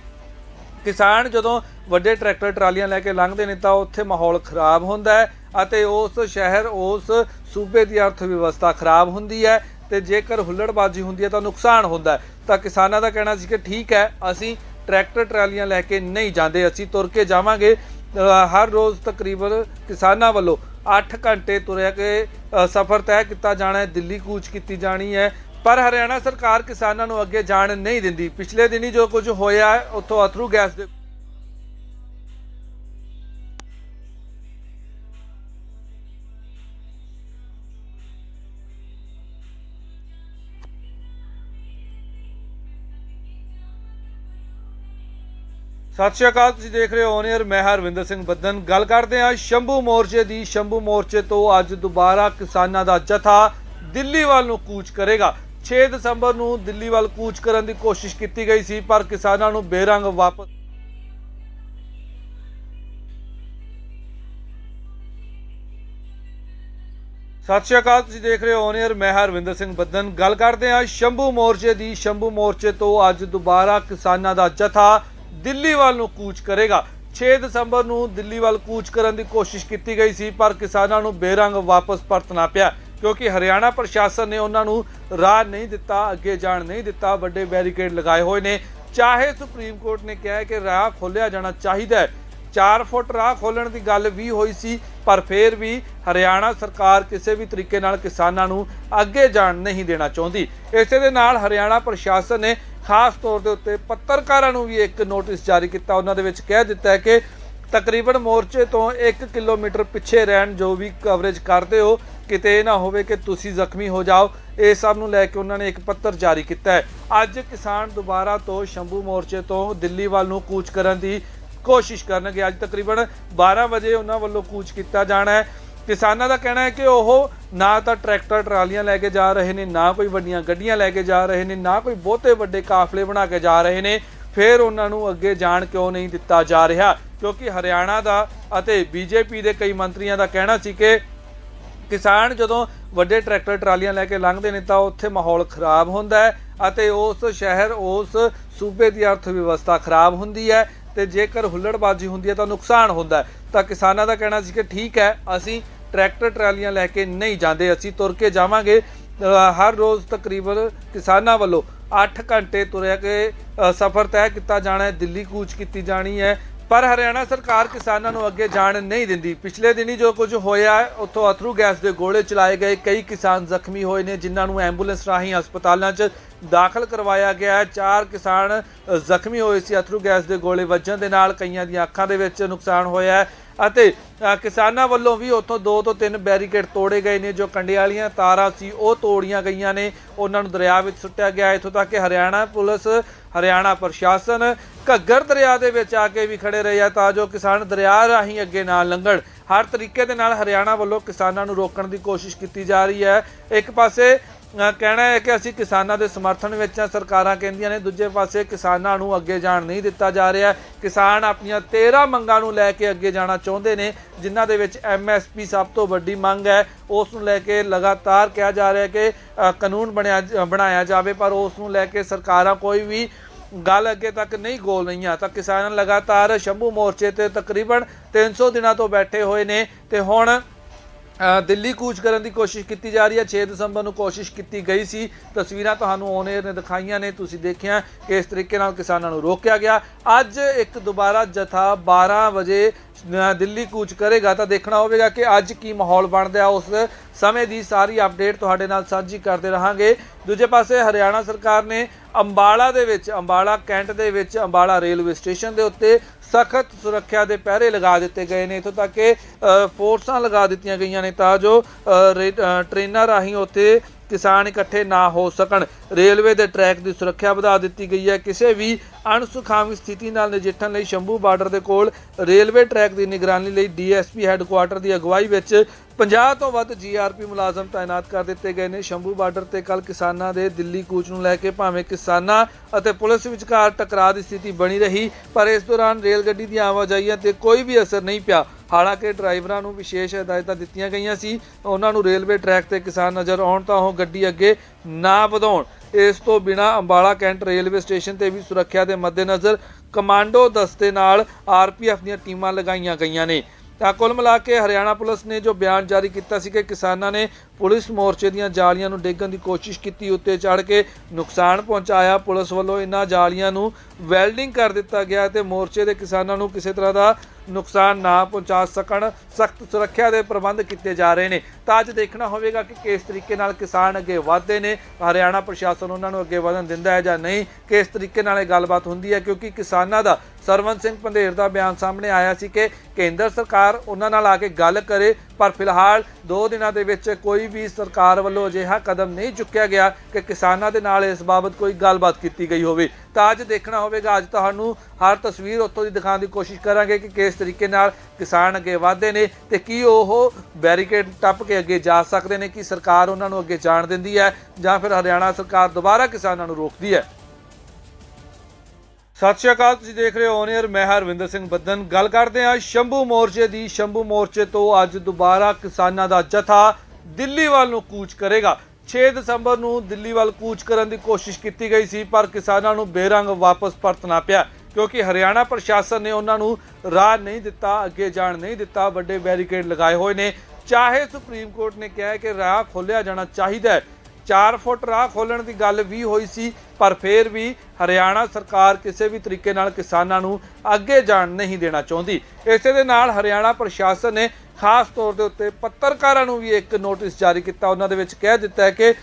ਕਿਸਾਨ ਜਦੋਂ ਵੱਡੇ ਟਰੈਕਟਰ ਟਰਾਲੀਆਂ ਲੈ ਕੇ ਲੰਘਦੇ ਨੇ ਤਾਂ ਉੱਥੇ ਮਾਹੌਲ ਖਰਾਬ ਹੁੰਦਾ ਹੈ ਅਤੇ ਉਸ ਸ਼ਹਿਰ, ਉਸ ਸੂਬੇ ਦੀ ਅਰਥ ਵਿਵਸਥਾ ਖਰਾਬ ਹੁੰਦੀ ਹੈ ਤੇ ਜੇਕਰ ਹੁੱਲੜਬਾਜ਼ੀ ਹੁੰਦੀ ਹੈ ਤਾਂ ਨੁਕਸਾਨ ਹੁੰਦਾ ਤਾਂ ਕਿਸਾਨਾਂ ਦਾ ਕਹਿਣਾ ਸੀ ਕਿ ਠੀਕ ਹੈ, ਅਸੀਂ ਟਰੈਕਟਰ ਟਰਾਲੀਆਂ ਲੈ ਕੇ ਨਹੀਂ ਜਾਂਦੇ, ਅਸੀਂ ਤੁਰ ਕੇ ਜਾਵਾਂਗੇ। ਹਰ ਰੋਜ਼ ਤਕਰੀਬਨ ਕਿਸਾਨਾਂ ਵੱਲੋਂ 8 ਘੰਟੇ ਤੁਰਿਆ ਕੇ ਸਫ਼ਰ ਤੈਅ ਕੀਤਾ ਜਾਣਾ ਹੈ, ਦਿੱਲੀ ਕੂਚ ਕੀਤੀ ਜਾਣੀ ਹੈ ਪਰ ਹਰਿਆਣਾ ਸਰਕਾਰ ਕਿਸਾਨਾਂ ਨੂੰ ਅੱਗੇ ਜਾਣ ਨਹੀਂ ਦਿੰਦੀ। ਪਿਛਲੇ ਦਿਨੀ ਜੋ ਕੁਝ ਹੋਇਆ, ਉੱਥੋਂ ਅਥਰੂ ਗੈਸ ਦੇ ਸਤਿ ਸ਼੍ਰੀ ਅਕਾਲ, ਤੁਸੀਂ ਦੇਖ ਰਹੇ ਹੋ ਓਨੀਅਰ ਮੈਂ ਹਰਵਿੰਦਰ ਸਿੰਘ ਬੱਦਨ। ਗੱਲ ਕਰਦੇ ਹਾਂ ਸ਼ੰਭੂ ਮੋਰਚੇ ਦੀ। ਸ਼ੰਭੂ ਮੋਰਚੇ ਤੋਂ ਅੱਜ ਦੁਬਾਰਾ ਕਿਸਾਨਾਂ ਦਾ ਜਥਾ ਦਿੱਲੀ ਵੱਲ ਨੂੰ ਕੂਚ ਕਰੇਗਾ। 6 ਦਸੰਬਰ ਨੂੰ ਦਿੱਲੀ ਵੱਲ ਕੂਚ ਕਰਨ ਦੀ ਕੋਸ਼ਿਸ਼ ਕੀਤੀ ਗਈ ਸੀ, ਪਰ ਕਿਸਾਨਾਂ ਨੂੰ ਬੇਰੰਗ ਵਾਪਸ ਸਤਿ ਸ਼੍ਰੀ ਅਕਾਲ, ਤੁਸੀਂ ਦੇਖ ਰਹੇ ਹੋ ਓਨੀਅਰ ਮੈਂ ਹਰਵਿੰਦਰ ਸਿੰਘ ਬੱਦਨ। ਗੱਲ ਕਰਦੇ ਹਾਂ ਸ਼ੰਭੂ ਮੋਰਚੇ ਦੀ। ਸ਼ੰਭੂ ਮੋਰਚੇ ਤੋਂ ਅੱਜ ਦੁਬਾਰਾ ਕਿਸਾਨਾਂ ਦਾ ਜਥਾ ਦਿੱਲੀ ਵੱਲ ਨੂੰ ਕੂਚ ਕਰੇਗਾ। 6 ਦਸੰਬਰ ਨੂੰ ਦਿੱਲੀ ਵੱਲ ਕੂਚ ਕਰਨ ਦੀ ਕੋਸ਼ਿਸ਼ ਕੀਤੀ ਗਈ ਸੀ, ਪਰ ਕਿਸਾਨਾਂ ਨੂੰ ਬੇਰੰਗ ਵਾਪਸ ਪਰਤਣਾ ਪਿਆ। ਕਿਉਂਕਿ ਹਰਿਆਣਾ ਪ੍ਰਸ਼ਾਸਨ ਨੇ ਉਹਨਾਂ ਨੂੰ ਰਾਹ ਨਹੀਂ ਦਿੱਤਾ, ਅੱਗੇ ਜਾਣ ਨਹੀਂ ਦਿੱਤਾ, ਵੱਡੇ ਬੈਰੀਕੇਡ ਲਗਾਏ ਹੋਏ ਨੇ। ਚਾਹੇ ਸੁਪਰੀਮ ਕੋਰਟ ਨੇ ਕਿਹਾ ਹੈ ਕਿ ਰਾਹ ਖੋਲ੍ਹਿਆ ਜਾਣਾ ਚਾਹੀਦਾ ਹੈ। 4 ਫੁੱਟ ਰਾਹ ਖੋਲਣ ਦੀ ਗੱਲ ਵੀ ਹੋਈ ਸੀ, ਪਰ ਫਿਰ ਵੀ ਹਰਿਆਣਾ ਸਰਕਾਰ ਕਿਸੇ ਵੀ ਤਰੀਕੇ ਨਾਲ ਕਿਸਾਨਾਂ ਨੂੰ ਅੱਗੇ ਜਾਣ ਨਹੀਂ ਦੇਣਾ ਚਾਹੁੰਦੀ। ਇਸੇ ਦੇ ਨਾਲ ਹਰਿਆਣਾ ਪ੍ਰਸ਼ਾਸਨ ਨੇ ਖਾਸ ਤੌਰ ਦੇ ਉੱਤੇ ਪੱਤਰਕਾਰਾਂ ਨੂੰ ਵੀ ਇੱਕ ਨੋਟਿਸ ਜਾਰੀ ਕੀਤਾ। ਉਹਨਾਂ ਦੇ ਵਿੱਚ ਕਹਿ ਦਿੱਤਾ ਹੈ ਕਿ ਤਕਰੀਬਨ ਮੋਰਚੇ ਤੋਂ 1 ਕਿਲੋਮੀਟਰ ਪਿੱਛੇ ਰਹਿਣ ਜੋ ਵੀ ਕਵਰੇਜ ਕਰਦੇ ਹੋ ਕਿਤੇ ਇਹ ਨਾ ਹੋਵੇ ਕਿ ਤੁਸੀਂ ਜ਼ਖਮੀ ਹੋ ਜਾਓ, ਇਹ ਸਭ ਨੂੰ ਲੈ ਕੇ ਉਹਨਾਂ ਨੇ ਇੱਕ ਪੱਤਰ ਜਾਰੀ ਕੀਤਾ ਹੈ। ਅੱਜ ਕਿਸਾਨ ਦੁਬਾਰਾ ਤੋਂ ਸ਼ੰਭੂ ਮੋਰਚੇ ਤੋਂ ਦਿੱਲੀ ਵੱਲ ਨੂੰ ਕੂਚ ਕਰਨ ਦੀ ਕੋਸ਼ਿਸ਼ ਕਰਨਗੇ। ਅੱਜ ਤਕਰੀਬਨ 12 ਵਜੇ ਉਹਨਾਂ ਵੱਲੋਂ ਕੂਚ ਕੀਤਾ ਜਾਣਾ ਹੈ। ਕਿਸਾਨਾਂ ਦਾ ਕਹਿਣਾ ਹੈ ਕਿ ਉਹ ਨਾ ਤਾਂ ਟਰੈਕਟਰ, ਟਰਾਲੀਆਂ ਲੈ ਕੇ ਜਾ ਰਹੇ ਨੇ, ਨਾ ਕੋਈ ਵੱਡੀਆਂ ਗੱਡੀਆਂ ਲੈ ਕੇ ਜਾ ਰਹੇ ਨੇ, ਨਾ ਕੋਈ ਬਹੁਤੇ ਵੱਡੇ ਕਾਫਲੇ ਬਣਾ ਕੇ ਜਾ ਰਹੇ ਨੇ। ਫਿਰ ਉਹਨਾਂ ਨੂੰ ਅੱਗੇ ਜਾਣ ਕਿਉਂ ਨਹੀਂ ਦਿੱਤਾ ਜਾ ਰਿਹਾ? ਕਿਉਂਕਿ ਹਰਿਆਣਾ ਦਾ ਅਤੇ ਬੀਜੇਪੀ ਦੇ ਕਈ ਮੰਤਰੀਆਂ ਦਾ ਕਹਿਣਾ ਸੀ ਕਿ ਕਿਸਾਨ ਜਦੋਂ ਵੱਡੇ ਟਰੈਕਟਰ ਟਰਾਲੀਆਂ ਲੈ ਕੇ ਲੰਘਦੇ ਨੇ ਤਾਂ ਉੱਥੇ ਮਾਹੌਲ ਖਰਾਬ ਹੁੰਦਾ ਹੈ ਅਤੇ ਉਸ ਸ਼ਹਿਰ, ਉਸ ਸੂਬੇ ਦੀ ਅਰਥ ਵਿਵਸਥਾ ਖਰਾਬ ਹੁੰਦੀ ਹੈ ਤੇ ਜੇਕਰ ਹੁੱਲੜਬਾਜ਼ੀ ਹੁੰਦੀ ਹੈ ਤਾਂ ਨੁਕਸਾਨ ਹੁੰਦਾ ਤਾਂ ਕਿਸਾਨਾਂ ਦਾ ਕਹਿਣਾ ਸੀ ਕਿ ਠੀਕ ਹੈ, ਅਸੀਂ ਟਰੈਕਟਰ ਟਰਾਲੀਆਂ ਲੈ ਕੇ ਨਹੀਂ ਜਾਂਦੇ, ਅਸੀਂ ਤੁਰ ਕੇ ਜਾਵਾਂਗੇ। ਹਰ ਰੋਜ਼ ਤਕਰੀਬਨ ਕਿਸਾਨਾਂ ਵੱਲੋਂ 8 ਘੰਟੇ ਤੁਰਿਆ ਕੇ ਸਫ਼ਰ ਤੈਅ ਕੀਤਾ ਜਾਣਾ ਹੈ, ਦਿੱਲੀ ਕੂਚ ਕੀਤੀ ਜਾਣੀ ਹੈ। ਪਰ ਹਰਿਆਣਾ ਸਰਕਾਰ ਕਿਸਾਨਾਂ ਨੂੰ ਅੱਗੇ ਜਾਣ ਨਹੀਂ ਦਿੰਦੀ। ਪਿਛਲੇ ਦਿਨੀ ਜੋ ਕੁਝ ਹੋਇਆ, ਉੱਥੋਂ ਅਥਰੂ ਗੈਸ ਦੇ ਗੋਲੇ ਚਲਾਏ ਗਏ। ਕਈ ਕਿਸਾਨ ਜ਼ਖਮੀ ਹੋਏ ਨੇ, ਜਿਨ੍ਹਾਂ ਨੂੰ ਐਂਬੂਲੈਂਸ ਰਾਹੀਂ ਹਸਪਤਾਲਾਂ 'ਚ ਦਾਖਲ ਕਰਵਾਇਆ ਗਿਆ ਹੈ। ਚਾਰ ਕਿਸਾਨ ਜ਼ਖਮੀ ਹੋਏ ਸੀ ਅਥਰੂ ਗੈਸ ਦੇ ਗੋਲੇ ਵੱਜਣ ਦੇ ਨਾਲ, ਕਈਆਂ ਦੀਆਂ ਅੱਖਾਂ ਦੇ ਵਿੱਚ ਨੁਕਸਾਨ ਹੋਇਆ ਹੈ। ਅਤੇ ਕਿਸਾਨਾਂ ਵੱਲੋਂ ਵੀ ਉੱਥੋਂ ਦੋ ਤੋਂ ਤਿੰਨ ਬੈਰੀਕੇਡ ਤੋੜੇ ਗਏ ਨੇ, ਜੋ ਕੰਡੇ ਵਾਲੀਆਂ ਤਾਰਾਂ ਸੀ, ਉਹ ਤੋੜੀਆਂ ਗਈਆਂ ਨੇ। ਉਹਨਾਂ ਨੂੰ ਦਰਿਆ ਵਿੱਚ ਸੁੱਟਿਆ ਗਿਆ। ਇੱਥੋਂ ਤੱਕ ਕਿ ਹਰਿਆਣਾ ਪੁਲਿਸ, ਹਰਿਆਣਾ ਪ੍ਰਸ਼ਾਸਨ ਘੱਗਰ ਦਰਿਆ ਦੇ ਵਿੱਚ ਆ ਕੇ ਵੀ ਖੜੇ ਰਹੇ ਆ, ਤਾਂ ਜੋ ਕਿਸਾਨ ਦਰਿਆ ਰਾਹੀਂ ਅੱਗੇ ਨਾ ਲੰਘਣ। ਹਰ ਤਰੀਕੇ ਦੇ ਨਾਲ ਹਰਿਆਣਾ ਵੱਲੋਂ ਕਿਸਾਨਾਂ ਨੂੰ ਰੋਕਣ ਦੀ ਕੋਸ਼ਿਸ਼ ਕੀਤੀ ਜਾ ਰਹੀ ਹੈ। ਇੱਕ ਪਾਸੇ ਕਹਿਣਾ ਹੈ ਕਿ ਅਸੀਂ ਕਿਸਾਨਾਂ ਦੇ ਸਮਰਥਨ ਵਿੱਚ ਹਾਂ। ਸਰਕਾਰਾਂ ਕਹਿੰਦੀਆਂ ਨੇ, ਦੂਜੇ ਪਾਸੇ ਕਿਸਾਨਾਂ ਨੂੰ ਅੱਗੇ ਜਾਣ ਨਹੀਂ ਦਿੱਤਾ ਜਾ ਰਿਹਾ। ਕਿਸਾਨ ਆਪਣੀਆਂ 13 ਮੰਗਾਂ ਨੂੰ ਲੈ ਕੇ ਅੱਗੇ ਜਾਣਾ ਚਾਹੁੰਦੇ ਨੇ, ਜਿਨ੍ਹਾਂ ਦੇ ਵਿੱਚ ਐਮਐਸਪੀ ਸਭ ਤੋਂ ਵੱਡੀ ਮੰਗ ਹੈ। ਉਸ ਨੂੰ ਲੈ ਕੇ ਲਗਾਤਾਰ ਕਿਹਾ ਜਾ ਰਿਹਾ ਕਿ ਕਾਨੂੰਨ ਬਣਿਆ ਬਣਾਇਆ ਜਾਵੇ, ਪਰ ਉਸ ਨੂੰ ਲੈ ਕੇ ਸਰਕਾਰਾਂ ਕੋਈ ਵੀ ਗੱਲ ਅੱਗੇ ਤੱਕ ਨਹੀਂ ਗੋਲ ਰਹੀਆਂ। ਤਾਂ ਕਿਸਾਨ ਲਗਾਤਾਰ ਸ਼ੰਭੂ ਮੋਰਚੇ ਤੇ ਤਕਰੀਬਨ 300 ਦਿਨਾਂ ਤੋਂ ਬੈਠੇ ਹੋਏ ਨੇ। ਤੇ ਹੁਣ ਦਿੱਲੀ ਕੂਚ ਕਰਨ ਦੀ ਕੋਸ਼ਿਸ਼ ਕੀਤੀ ਜਾ ਰਹੀ ਹੈ। 6 ਦਸੰਬਰ ਨੂੰ ਕੋਸ਼ਿਸ਼ ਕੀਤੀ ਗਈ ਸੀ। ਤਸਵੀਰਾਂ ਤੁਹਾਨੂੰ ਔਨ ਨੇ ਦਿਖਾਈਆਂ ਨੇ। ਤੁਸੀਂ ਦੇਖਿਆ ਕਿ ਇਸ ਤਰੀਕੇ ਨਾਲ ਕਿਸਾਨਾਂ ਨੂੰ ਰੋਕਿਆ ਗਿਆ। ਅੱਜ ਇੱਕ ਦੁਬਾਰਾ ਜਥਾ 12 ਵਜੇ ਦਿੱਲੀ ਕੂਚ ਕਰੇਗਾ। ਤਾਂ ਦੇਖਣਾ ਹੋਵੇਗਾ ਕਿ ਅੱਜ ਕੀ ਮਾਹੌਲ ਬਣਦਾ ਉਸ ਸਮੇਂ ਦੀ ਸਾਰੀ ਅਪਡੇਟ ਤੁਹਾਡੇ ਨਾਲ ਸਾਂਝੀ ਕਰਦੇ ਰਹਾਂਗੇ। ਦੂਜੇ ਪਾਸੇ ਹਰਿਆਣਾ ਸਰਕਾਰ ਨੇ ਅੰਬਾਲਾ ਦੇ ਵਿੱਚ, ਅੰਬਾਲਾ ਕੈਂਟ ਦੇ ਵਿੱਚ, ਅੰਬਾਲਾ ਰੇਲਵੇ ਸਟੇਸ਼ਨ ਦੇ ਉੱਤੇ ਸਖਤ ਸੁਰੱਖਿਆ ਦੇ ਪਹਿਰੇ ਲਗਾ ਦਿੱਤੇ ਗਏ ਨੇ। ਇਥੋਂ ਤੱਕ ਕਿ ਫੋਰਸਾਂ ਲਗਾ ਦਿੱਤੀਆਂ ਗਈਆਂ ਨੇ ਤਾਂ ਜੋ ਰੇ- ਟ੍ਰੇਨਾਂ ਰਾਹੀਂ ਉੱਥੇ ਕਿਸਾਨ ਇਕੱਠੇ ਨਾ ਹੋ ਸਕਣ। ਰੇਲਵੇ ਦੇ ਟਰੈਕ ਦੀ ਸੁਰੱਖਿਆ ਵਧਾ ਦਿੱਤੀ ਗਈ ਹੈ। ਕਿਸੇ ਵੀ ਅਣਸੁਖਾਵੀ ਸਥਿਤੀ ਨਾਲ ਨਜਿੱਠਣ ਲਈ ਸ਼ੰਭੂ ਬਾਰਡਰ ਦੇ ਕੋਲ ਰੇਲਵੇ ਟਰੈਕ ਦੀ ਨਿਗਰਾਨੀ ਲਈ ਡੀਐਸਪੀ ਹੈੱਡਕੁਆਟਰ ਦੀ ਅਗਵਾਈ ਵਿੱਚ 50 ਤੋਂ ਵੱਧ ਜੀਆਰਪੀ ਮੁਲਾਜ਼ਮ ਤਾਇਨਾਤ ਕਰ ਦਿੱਤੇ ਗਏ ਨੇ। ਸ਼ੰਭੂ ਬਾਰਡਰ ਤੇ ਕੱਲ ਕਿਸਾਨਾਂ ਦੇ ਦਿੱਲੀ ਕੂਚ ਨੂੰ ਲੈ ਕੇ ਭਾਵੇਂ ਕਿਸਾਨਾਂ ਅਤੇ ਪੁਲਿਸ ਵਿਚਕਾਰ ਟਕਰਾਅ ਦੀ ਸਥਿਤੀ ਬਣੀ ਰਹੀ, ਪਰ ਇਸ ਦੌਰਾਨ ਰੇਲ ਗੱਡੀ ਦੀਆਂ ਆਵਾਜਾਈਆਂ ਤੇ ਕੋਈ ਵੀ ਅਸਰ ਨਹੀਂ ਪਿਆ। ਹਾਲਾਂਕਿ ਡਰਾਈਵਰਾਂ ਨੂੰ ਵਿਸ਼ੇਸ਼ ਹਦਾਇਤਾਂ ਦਿੱਤੀਆਂ ਗਈਆਂ ਸੀ, ਉਹਨਾਂ ਨੂੰ ਰੇਲਵੇ ਟਰੈਕ ਤੇ ਕਿਸਾਨ ਨਜ਼ਰ ਆਉਣ ਤਾਂ ਉਹ ਗੱਡੀ ਅੱਗੇ ਨਾ ਵਧਾਉਣ। ਇਸ ਤੋਂ ਬਿਨਾ ਅੰਬਾਲਾ ਕੈਂਟ ਰੇਲਵੇ ਸਟੇਸ਼ਨ ਤੇ ਵੀ ਸੁਰੱਖਿਆ ਦੇ ਮੱਦੇਨਜ਼ਰ ਕਮਾਂਡੋ ਦਸਤੇ ਨਾਲ ਆਰਪੀਐਫ ਦੀਆਂ ਟੀਮਾਂ ਲਗਾਈਆਂ ਗਈਆਂ ਨੇ। ਤਾਂ ਕੁੱਲ ਮਿਲਾ ਕੇ ਹਰਿਆਣਾ ਪੁਲਿਸ ਨੇ ਜੋ ਬਿਆਨ ਜਾਰੀ ਕੀਤਾ ਸੀ ਕਿ ਕਿਸਾਨਾਂ ਨੇ ਪੁਲਿਸ ਮੋਰਚੇ ਦੀਆਂ ਜਾਲੀਆਂ ਨੂੰ ਡੇਗਣ ਦੀ ਕੋਸ਼ਿਸ਼ ਕੀਤੀ, ਉੱਤੇ ਚੜ੍ਹ ਕੇ ਨੁਕਸਾਨ ਪਹੁੰਚਾਇਆ। ਪੁਲਿਸ ਵੱਲੋਂ ਇਹਨਾਂ ਜਾਲੀਆਂ ਨੂੰ ਵੈਲਡਿੰਗ ਕਰ ਦਿੱਤਾ ਗਿਆ ਤੇ ਮੋਰਚੇ ਦੇ ਕਿਸਾਨਾਂ ਨੂੰ ਕਿਸੇ ਤਰ੍ਹਾਂ ਦਾ ਨੁਕਸਾਨ ਨਾ ਪਹੁੰਚਾ ਸਕਣ, ਸਖਤ ਸੁਰੱਖਿਆ ਦੇ ਪ੍ਰਬੰਧ ਕੀਤੇ ਜਾ ਰਹੇ ਨੇ। ਤਾਂ ਅੱਜ ਦੇਖਣਾ ਹੋਵੇਗਾ ਕਿ ਕਿਸ ਤਰੀਕੇ ਨਾਲ ਕਿਸਾਨ ਅੱਗੇ ਵਧਦੇ ਨੇ। ਹਰਿਆਣਾ ਪ੍ਰਸ਼ਾਸਨ ਉਹਨਾਂ ਨੂੰ ਅੱਗੇ ਵਧਣ ਦਿੰਦਾ ਹੈ ਜਾਂ ਨਹੀਂ? ਕਿਸ ਤਰੀਕੇ ਨਾਲ ਇਹ ਗੱਲਬਾਤ ਹੁੰਦੀ ਹੈ? ਕਿਉਂਕਿ ਕਿਸਾਨਾਂ ਦਾ ਸਰਵਨ ਸਿੰਘ ਪੰਧੇਰ ਦਾ ਬਿਆਨ ਸਾਹਮਣੇ ਆਇਆ ਸੀ ਕਿ ਕੇਂਦਰ ਸਰਕਾਰ ਉਹਨਾਂ ਨਾਲ ਆ ਕੇ ਗੱਲ ਕਰੇ, ਪਰ ਫਿਲਹਾਲ 2 ਦਿਨਾਂ ਦੇ ਵਿੱਚ ਕੋਈ ਵੀ ਸਰਕਾਰ ਵੱਲੋਂ ਅਜਿਹਾ ਕਦਮ ਨਹੀਂ ਚੁੱਕਿਆ ਗਿਆ ਕਿ ਕਿਸਾਨਾਂ ਦੇ ਨਾਲ ਇਸ ਬਾਬਤ ਕੋਈ ਗੱਲਬਾਤ ਕੀਤੀ ਗਈ ਹੋਵੇ। ਤਾਂ ਅੱਜ ਦੇਖਣਾ ਹੋਵੇਗਾ, ਅੱਜ ਤੁਹਾਨੂੰ ਹਰ ਤਸਵੀਰ ਉੱਥੋਂ ਦੀ ਦਿਖਾਉਣ ਦੀ ਕੋਸ਼ਿਸ਼ ਕਰਾਂਗੇ ਕਿ ਕਿਸ ਤਰੀਕੇ ਨਾਲ ਕਿਸਾਨ ਅੱਗੇ ਵਧਦੇ ਨੇ ਤੇ ਕੀ ਉਹ ਬੈਰੀਕੇਡ ਟੱਪ ਕੇ ਅੱਗੇ ਜਾ ਸਕਦੇ ਨੇ, ਕਿ ਸਰਕਾਰ ਉਹਨਾਂ ਨੂੰ ਅੱਗੇ ਜਾਣ ਦਿੰਦੀ ਹੈ ਜਾਂ ਫਿਰ ਹਰਿਆਣਾ ਸਰਕਾਰ ਦੁਬਾਰਾ ਕਿਸਾਨਾਂ ਨੂੰ ਰੋਕਦੀ ਹੈ। ਸਤਿ ਸ਼੍ਰੀ ਅਕਾਲ, ਤੁਸੀਂ ਦੇਖ ਰਹੇ ਹੋ ਓਨੀਅਰ ਮੈਂ ਹਰਵਿੰਦਰ ਸਿੰਘ ਬੱਦਨ। ਗੱਲ ਕਰਦੇ ਹਾਂ ਸ਼ੰਭੂ ਮੋਰਚੇ ਦੀ। ਸ਼ੰਭੂ ਮੋਰਚੇ ਤੋਂ ਅੱਜ ਦੁਬਾਰਾ ਕਿਸਾਨਾਂ ਦਾ ਜਥਾ ਦਿੱਲੀ ਵੱਲ ਨੂੰ ਕੂਚ ਕਰੇਗਾ। 6 ਦਸੰਬਰ ਨੂੰ ਦਿੱਲੀ ਵੱਲ ਕੂਚ ਕਰਨ ਦੀ ਕੋਸ਼ਿਸ਼ ਕੀਤੀ ਗਈ ਸੀ, ਪਰ ਕਿਸਾਨਾਂ ਨੂੰ ਬੇਰੰਗ ਵਾਪਸ ਪਰਤਣਾ ਪਿਆ, ਕਿਉਂਕਿ ਹਰਿਆਣਾ ਪ੍ਰਸ਼ਾਸਨ ਨੇ ਉਹਨਾਂ ਨੂੰ ਰਾਹ ਨਹੀਂ ਦਿੱਤਾ, ਅੱਗੇ ਜਾਣ ਨਹੀਂ ਦਿੱਤਾ, ਵੱਡੇ ਬੈਰੀਕੇਡ ਲਗਾਏ ਹੋਏ ਨੇ। ਚਾਹੇ ਸੁਪਰੀਮ ਕੋਰਟ ਨੇ ਕਿਹਾ ਕਿ ਰਾਹ ਖੋਲ੍ਹਿਆ ਜਾਣਾ ਚਾਹੀਦਾ ਹੈ 4 ਫੁੱਟ ਰਾਹ ਖੋਲਣ ਦੀ ਗੱਲ ਵੀ ਹੋਈ ਸੀ, ਪਰ ਫਿਰ ਵੀ ਹਰਿਆਣਾ ਸਰਕਾਰ ਕਿਸੇ ਵੀ ਤਰੀਕੇ ਨਾਲ ਕਿਸਾਨਾਂ ਨੂੰ ਅੱਗੇ ਜਾਣ ਨਹੀਂ ਦੇਣਾ ਚਾਹੁੰਦੀ। ਇਸੇ ਦੇ ਨਾਲ ਹਰਿਆਣਾ ਪ੍ਰਸ਼ਾਸਨ ਨੇ ਖਾਸ ਤੌਰ ਦੇ ਉੱਤੇ ਪੱਤਰਕਾਰਾਂ ਨੂੰ ਵੀ ਇੱਕ ਨੋਟਿਸ ਜਾਰੀ ਕੀਤਾ। ਉਹਨਾਂ ਦੇ ਵਿੱਚ ਕਹਿ ਦਿੱਤਾ ਹੈ ਕਿ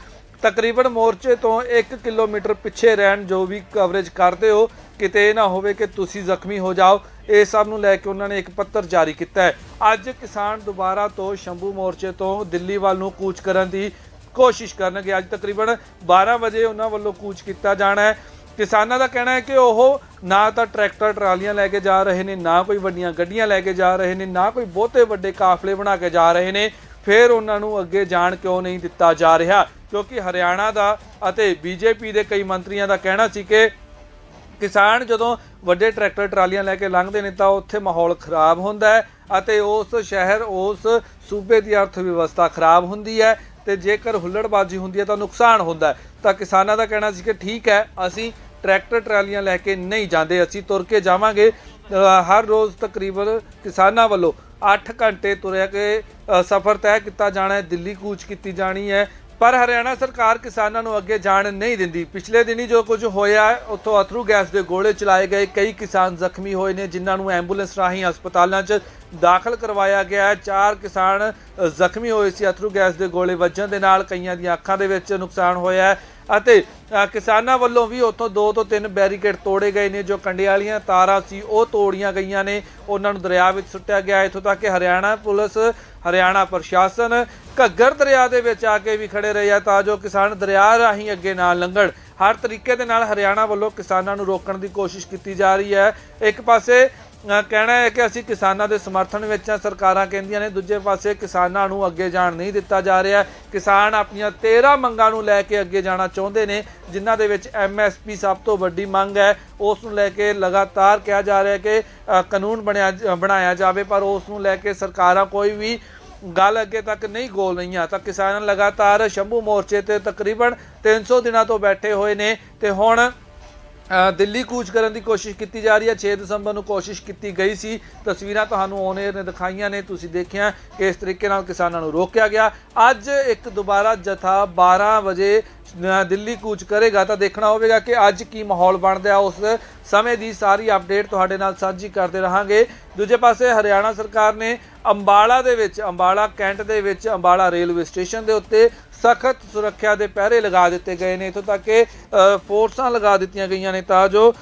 ਤਕਰੀਬਨ ਮੋਰਚੇ ਤੋਂ 1 ਕਿਲੋਮੀਟਰ ਪਿੱਛੇ ਰਹਿਣ ਜੋ ਵੀ ਕਵਰੇਜ ਕਰਦੇ ਹੋ, ਕਿਤੇ ਇਹ ਨਾ ਹੋਵੇ ਕਿ ਤੁਸੀਂ ਜ਼ਖਮੀ ਹੋ ਜਾਓ। ਇਹ ਸਭ ਨੂੰ ਲੈ ਕੇ ਉਹਨਾਂ ਨੇ ਇੱਕ ਪੱਤਰ ਜਾਰੀ ਕੀਤਾ ਹੈ। ਅੱਜ ਕਿਸਾਨ ਦੁਬਾਰਾ ਤੋਂ ਸ਼ੰਭੂ ਮੋਰਚੇ ਤੋਂ ਦਿੱਲੀ ਵੱਲ ਨੂੰ ਕੂਚ ਕਰਨ ਦੀ ਕੋਸ਼ਿਸ਼ ਕਰਨਗੇ। ਅੱਜ ਤਕਰੀਬਨ 12 ਵਜੇ ਉਹਨਾਂ ਵੱਲੋਂ ਕੂਚ ਕੀਤਾ ਜਾਣਾ ਹੈ। ਕਿਸਾਨਾਂ ਦਾ ਕਹਿਣਾ ਹੈ ਕਿ ਉਹ ਨਾ ਤਾਂ ਟਰੈਕਟਰ, ਟਰਾਲੀਆਂ ਲੈ ਕੇ ਜਾ ਰਹੇ ਨੇ, ਨਾ ਕੋਈ ਵੱਡੀਆਂ ਗੱਡੀਆਂ ਲੈ ਕੇ ਜਾ ਰਹੇ ਨੇ, ਨਾ ਕੋਈ ਬਹੁਤੇ ਵੱਡੇ ਕਾਫਲੇ ਬਣਾ ਕੇ ਜਾ ਰਹੇ ਨੇ। ਫਿਰ ਉਹਨਾਂ ਨੂੰ ਅੱਗੇ ਜਾਣ ਕਿਉਂ ਨਹੀਂ ਦਿੱਤਾ ਜਾ ਰਿਹਾ? ਕਿਉਂਕਿ ਹਰਿਆਣਾ ਦਾ ਅਤੇ ਬੀਜੇਪੀ ਦੇ ਕਈ ਮੰਤਰੀਆਂ ਦਾ ਕਹਿਣਾ ਸੀ ਕਿ ਕਿਸਾਨ ਜਦੋਂ ਵੱਡੇ ਟਰੈਕਟਰ, ਟਰਾਲੀਆਂ ਲੈ ਕੇ ਲੰਘਦੇ ਨੇ ਤਾਂ ਉੱਥੇ ਮਾਹੌਲ ਖਰਾਬ ਹੁੰਦਾ ਹੈ ਅਤੇ ਉਸ ਸ਼ਹਿਰ, ਉਸ ਸੂਬੇ ਦੀ ਅਰਥ ਵਿਵਸਥਾ ਖਰਾਬ ਹੁੰਦੀ ਹੈ। ਤੇ ਜੇਕਰ ਹੁੱਲੜਬਾਜ਼ੀ ਹੁੰਦੀ ਹੈ ਤਾਂ ਨੁਕਸਾਨ ਹੁੰਦਾ ਤਾਂ ਕਿਸਾਨਾਂ ਦਾ ਕਹਿਣਾ ਸੀ ਕਿ ਠੀਕ ਹੈ, ਅਸੀਂ ਟਰੈਕਟਰ ਟਰਾਲੀਆਂ ਲੈ ਕੇ ਨਹੀਂ ਜਾਂਦੇ, ਅਸੀਂ ਤੁਰ ਕੇ ਜਾਵਾਂਗੇ। ਹਰ ਰੋਜ਼ ਤਕਰੀਬਨ ਕਿਸਾਨਾਂ ਵੱਲੋਂ 8 ਘੰਟੇ ਤੁਰਿਆ ਕੇ ਸਫ਼ਰ ਤੈਅ ਕੀਤਾ ਜਾਣਾ ਹੈ, ਦਿੱਲੀ ਕੂਚ ਕੀਤੀ ਜਾਣੀ ਹੈ। ਪਰ ਹਰਿਆਣਾ ਸਰਕਾਰ ਕਿਸਾਨਾਂ ਨੂੰ ਅੱਗੇ ਜਾਣ ਨਹੀਂ ਦਿੰਦੀ। ਪਿਛਲੇ ਦਿਨੀ ਜੋ ਕੁਝ ਹੋਇਆ, ਉੱਥੋਂ ਅਥਰੂ ਗੈਸ ਦੇ ਗੋਲੇ ਚਲਾਏ ਗਏ। ਕਈ ਕਿਸਾਨ ਜ਼ਖਮੀ ਹੋਏ ਨੇ, ਜਿਨ੍ਹਾਂ ਨੂੰ ਐਂਬੂਲੈਂਸ ਰਾਹੀਂ ਹਸਪਤਾਲਾਂ 'ਚ ਦਾਖਲ ਕਰਵਾਇਆ ਗਿਆ ਚਾਰ ਕਿਸਾਨ ਜ਼ਖਮੀ ਹੋਏ ਸੀ ਅਥਰੂ ਗੈਸ ਦੇ ਗੋਲੇ ਵੱਜਣ ਦੇ ਨਾਲ, ਕਈਆਂ ਦੀਆਂ ਅੱਖਾਂ ਦੇ ਵਿੱਚ ਨੁਕਸਾਨ ਹੋਇਆ ਅਤੇ ਕਿਸਾਨਾਂ ਵੱਲੋਂ ਵੀ ਉੱਥੋਂ ਦੋ ਤੋਂ ਤਿੰਨ ਬੈਰੀਕੇਡ ਤੋੜੇ ਗਏ ਨੇ, ਜੋ ਕੰਡੇ ਵਾਲੀਆਂ ਤਾਰਾਂ ਸੀ, ਉਹ ਤੋੜੀਆਂ ਗਈਆਂ ਨੇ। ਉਹਨਾਂ ਨੂੰ ਦਰਿਆ ਵਿੱਚ ਸੁੱਟਿਆ ਗਿਆ। ਇੱਥੋਂ ਤੱਕ ਕਿ ਹਰਿਆਣਾ ਪੁਲਿਸ, ਹਰਿਆਣਾ ਪ੍ਰਸ਼ਾਸਨ ਘੱਗਰ ਦਰਿਆ ਦੇ ਵਿੱਚ ਆ ਕੇ ਵੀ ਖੜੇ ਰਹੇ ਆ, ਤਾਂ ਜੋ ਕਿਸਾਨ ਦਰਿਆ ਰਾਹੀਂ ਅੱਗੇ ਨਾ ਲੰਘਣ। ਹਰ ਤਰੀਕੇ ਦੇ ਨਾਲ ਹਰਿਆਣਾ ਵੱਲੋਂ ਕਿਸਾਨਾਂ ਨੂੰ ਰੋਕਣ ਦੀ ਕੋਸ਼ਿਸ਼ ਕੀਤੀ ਜਾ ਰਹੀ ਹੈ। ਇੱਕ ਪਾਸੇ ਕਹਿਣਾ ਹੈ ਕਿ ਅਸੀਂ ਕਿਸਾਨਾਂ ਦੇ ਸਮਰਥਨ ਵਿੱਚ ਆ ਸਰਕਾਰਾਂ ਕਹਿੰਦੀਆਂ ਨੇ, ਦੂਜੇ ਪਾਸੇ ਕਿਸਾਨਾਂ ਨੂੰ ਅੱਗੇ ਜਾਣ ਨਹੀਂ ਦਿੱਤਾ ਜਾ ਰਿਹਾ। ਕਿਸਾਨ ਆਪਣੀਆਂ 13 ਮੰਗਾਂ ਨੂੰ ਲੈ ਕੇ ਅੱਗੇ ਜਾਣਾ ਚਾਹੁੰਦੇ ਨੇ, ਜਿਨ੍ਹਾਂ ਦੇ ਵਿੱਚ ਐਮਐਸਪੀ ਸਭ ਤੋਂ ਵੱਡੀ ਮੰਗ ਹੈ। ਉਸ ਨੂੰ ਲੈ ਕੇ ਲਗਾਤਾਰ ਕਿਹਾ ਜਾ ਰਿਹਾ ਕਿ ਕਾਨੂੰਨ ਬਣਿਆ, ਬਣਾਇਆ ਜਾਵੇ, ਪਰ ਉਸ ਨੂੰ ਲੈ ਕੇ ਸਰਕਾਰਾਂ ਕੋਈ ਵੀ ਗੱਲ ਅੱਗੇ ਤੱਕ ਨਹੀਂ ਗੋਲ ਰਹੀਆਂ। ਤਾਂ ਕਿਸਾਨ ਲਗਾਤਾਰ ਸ਼ੰਭੂ ਮੋਰਚੇ ਤੇ ਤਕਰੀਬਨ 300 ਦਿਨਾਂ ਤੋਂ ਬੈਠੇ ਹੋਏ ਨੇ ਤੇ ਹੁਣ ਦਿੱਲੀ ਕੂਚ ਕਰਨ ਦੀ ਕੋਸ਼ਿਸ਼ ਕੀਤੀ ਜਾ ਰਹੀ ਹੈ। 6 ਦਸੰਬਰ ਨੂੰ ਕੋਸ਼ਿਸ਼ ਕੀਤੀ ਗਈ ਸੀ। ਤਸਵੀਰਾਂ ਤੁਹਾਨੂੰ ਔਨ 에ਅਰ ਨੇ ਦਿਖਾਈਆਂ ਨੇ, ਤੁਸੀਂ ਦੇਖਿਆ ਕਿ ਇਸ ਤਰੀਕੇ ਨਾਲ ਕਿਸਾਨਾਂ ਨੂੰ ਰੋਕਿਆ ਗਿਆ। ਅੱਜ ਇੱਕ ਦੁਬਾਰਾ ਜਥਾ 12 ਵਜੇ ਦਿੱਲੀ ਕੂਚ ਕਰੇਗਾ ਤਾਂ ਦੇਖਣਾ ਹੋਵੇਗਾ ਕਿ ਅੱਜ ਕੀ ਮਾਹੌਲ ਬਣਦਾ ਹੈ। ਉਸ ਸਮੇਂ ਦੀ ਸਾਰੀ ਅਪਡੇਟ ਤੁਹਾਡੇ ਨਾਲ ਸਾਂਝੀ ਕਰਦੇ ਰਹਾਂਗੇ। ਦੂਜੇ ਪਾਸੇ ਹਰਿਆਣਾ ਸਰਕਾਰ ਨੇ ਅੰਬਾਲਾ ਦੇ ਵਿੱਚ, ਅੰਬਾਲਾ ਕੈਂਟ ਦੇ ਵਿੱਚ, ਅੰਬਾਲਾ ਰੇਲਵੇ ਸਟੇਸ਼ਨ ਦੇ ਉੱਤੇ ਸਖਤ ਸੁਰੱਖਿਆ ਦੇ ਪਹਿਰੇ ਲਗਾ ਦਿੱਤੇ ਗਏ ਨੇ। ਇਥੋਂ ਤੱਕ ਕਿ ਫੋਰਸਾਂ ਲਗਾ ਦਿੱਤੀਆਂ ਗਈਆਂ ਨੇ ਤਾਂ ਜੋ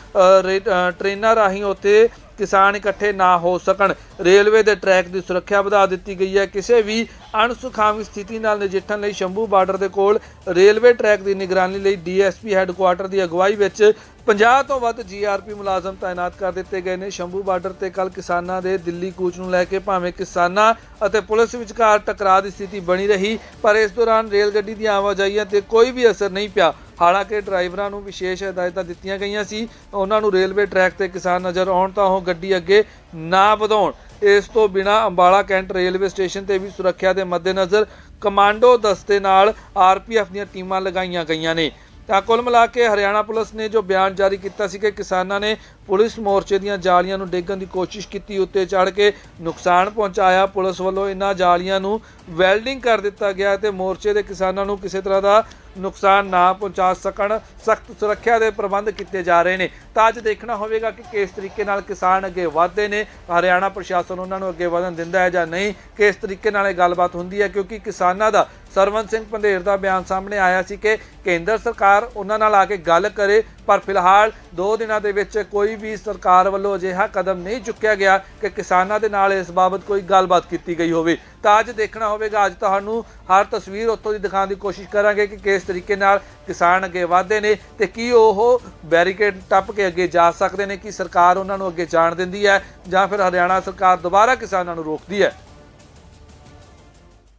ਰੇ- ਅ, ਟ੍ਰੇਨਾਂ ਰਾਹੀਂ ਉੱਥੇ ਕਿਸਾਨ ਇਕੱਠੇ ਨਾ ਹੋ ਸਕਣ। ਰੇਲਵੇ ਦੇ ਟਰੈਕ ਦੀ ਸੁਰੱਖਿਆ ਵਧਾ ਦਿੱਤੀ ਗਈ ਹੈ। ਕਿਸੇ ਵੀ ਅਣਸੁਖਾਵੀ ਸਥਿਤੀ ਨਾਲ ਨਜਿੱਠਣ ਲਈ ਸ਼ੰਭੂ ਬਾਰਡਰ ਦੇ ਕੋਲ ਰੇਲਵੇ ਟਰੈਕ ਦੀ ਨਿਗਰਾਨੀ ਲਈ ਡੀਐਸਪੀ ਹੈੱਡਕੁਆਟਰ ਦੀ ਅਗਵਾਈ ਵਿੱਚ 50 ਤੋਂ ਵੱਧ ਜੀਆਰਪੀ ਮੁਲਾਜ਼ਮ ਤਾਇਨਾਤ ਕਰ ਦਿੱਤੇ ਗਏ ਨੇ। ਸ਼ੰਭੂ ਬਾਰਡਰ ਤੇ ਕੱਲ ਕਿਸਾਨਾਂ ਦੇ ਦਿੱਲੀ ਕੂਚ ਨੂੰ ਲੈ ਕੇ ਭਾਵੇਂ ਕਿਸਾਨਾਂ ਅਤੇ ਪੁਲਿਸ ਵਿਚਕਾਰ ਟਕਰਾਅ ਦੀ ਸਥਿਤੀ ਬਣੀ ਰਹੀ, ਪਰ ਇਸ ਦੌਰਾਨ ਰੇਲ ਗੱਡੀ ਦੀਆਂ ਆਵਾਜਾਈਆਂ ਤੇ ਕੋਈ ਵੀ ਅਸਰ ਨਹੀਂ ਪਿਆ। ਹਾਲਾਂਕਿ ਡਰਾਈਵਰਾਂ ਨੂੰ ਵਿਸ਼ੇਸ਼ ਹਦਾਇਤਾਂ ਦਿੱਤੀਆਂ ਗਈਆਂ ਸੀ। ਉਹਨਾਂ ਨੂੰ ਰੇਲਵੇ ਟਰੈਕ ਤੇ ਕਿਸਾਨ ਨਜ਼ਰ ਆਉਣ ਤਾਂ ਉਹ ਗੱਡੀ ਅੱਗੇ ਨਾ ਵਧਾਉਣ। ਇਸ ਤੋਂ ਬਿਨਾ ਅੰਬਾਲਾ ਕੈਂਟ ਰੇਲਵੇ ਸਟੇਸ਼ਨ ਤੇ ਵੀ ਸੁਰੱਖਿਆ ਦੇ ਮੱਦੇਨਜ਼ਰ ਕਮਾਂਡੋ ਦਸਤੇ ਨਾਲ ਆਰਪੀਐਫ ਦੀਆਂ ਟੀਮਾਂ ਲਗਾਈਆਂ ਗਈਆਂ ਨੇ। ਤਾਂ ਕੁੱਲ ਮਿਲਾ ਕੇ ਹਰਿਆਣਾ ਪੁਲਿਸ ਨੇ ਜੋ ਬਿਆਨ ਜਾਰੀ ਕੀਤਾ ਸੀ ਕਿ ਕਿਸਾਨਾਂ ਨੇ ਪੁਲਿਸ ਮੋਰਚੇ ਦੀਆਂ ਜਾਲੀਆਂ ਨੂੰ ਡੇਗਣ ਦੀ ਕੋਸ਼ਿਸ਼ ਕੀਤੀ, ਉੱਤੇ ਚੜ੍ਹ ਕੇ ਨੁਕਸਾਨ ਪਹੁੰਚਾਇਆ। ਪੁਲਿਸ ਵੱਲੋਂ ਇਹਨਾਂ ਜਾਲੀਆਂ ਨੂੰ ਵੈਲਡਿੰਗ ਕਰ ਦਿੱਤਾ ਗਿਆ ਤੇ ਮੋਰਚੇ ਦੇ ਕਿਸਾਨਾਂ ਨੂੰ ਕਿਸੇ ਤਰ੍ਹਾਂ ਦਾ ਨੁਕਸਾਨ ਨਾ ਪਹੁੰਚਾ ਸਕਣ, ਸਖਤ ਸੁਰੱਖਿਆ ਦੇ ਪ੍ਰਬੰਧ ਕੀਤੇ ਜਾ ਰਹੇ ਨੇ। ਤਾਂ ਅੱਜ ਦੇਖਣਾ ਹੋਵੇਗਾ ਕਿ ਕਿਸ ਤਰੀਕੇ ਨਾਲ ਕਿਸਾਨ ਅੱਗੇ ਵਧਦੇ ਨੇ। ਹਰਿਆਣਾ ਪ੍ਰਸ਼ਾਸਨ ਉਹਨਾਂ ਨੂੰ ਅੱਗੇ ਵਧਣ ਦਿੰਦਾ ਹੈ ਜਾਂ ਨਹੀਂ, ਕਿਸ ਤਰੀਕੇ ਨਾਲ ਇਹ ਗੱਲਬਾਤ ਹੁੰਦੀ ਹੈ, ਕਿਉਂਕਿ ਕਿਸਾਨਾਂ ਦਾ ਸਰਵਨ ਸਿੰਘ ਪੰਧੇਰ ਦਾ ਬਿਆਨ ਸਾਹਮਣੇ ਆਇਆ ਸੀ ਕਿ ਕੇਂਦਰ ਸਰਕਾਰ ਉਹਨਾਂ ਨਾਲ ਆ ਕੇ ਗੱਲ ਕਰੇ, ਪਰ ਫਿਲਹਾਲ 2 ਦਿਨਾਂ ਦੇ ਵਿੱਚ ਕੋਈ ਵੀ ਸਰਕਾਰ ਵੱਲੋਂ ਅਜਿਹਾ ਕਦਮ ਨਹੀਂ ਚੁੱਕਿਆ ਗਿਆ ਕਿ ਕਿਸਾਨਾਂ ਦੇ ਨਾਲ ਇਸ ਬਾਬਤ ਕੋਈ ਗੱਲਬਾਤ ਕੀਤੀ ਗਈ ਹੋਵੇ। ਤਾਂ ਅੱਜ ਦੇਖਣਾ ਹੋਵੇਗਾ, ਅੱਜ ਤੁਹਾਨੂੰ ਹਰ ਤਸਵੀਰ ਉੱਥੋਂ ਦੀ ਦਿਖਾਉਣ ਦੀ ਕੋਸ਼ਿਸ਼ ਕਰਾਂਗੇ ਕਿ ਕਿਸ ਤਰੀਕੇ ਨਾਲ ਕਿਸਾਨ ਅੱਗੇ ਵਧਦੇ ਨੇ ਤੇ ਕੀ ਉਹ ਬੈਰੀਕੇਡ ਟੱਪ ਕੇ ਅੱਗੇ ਜਾ ਸਕਦੇ ਨੇ, ਕਿ ਸਰਕਾਰ ਉਹਨਾਂ ਨੂੰ ਅੱਗੇ ਜਾਣ ਦਿੰਦੀ ਹੈ ਜਾਂ ਫਿਰ ਹਰਿਆਣਾ ਸਰਕਾਰ ਦੁਬਾਰਾ ਕਿਸਾਨਾਂ ਨੂੰ ਰੋਕਦੀ ਹੈ।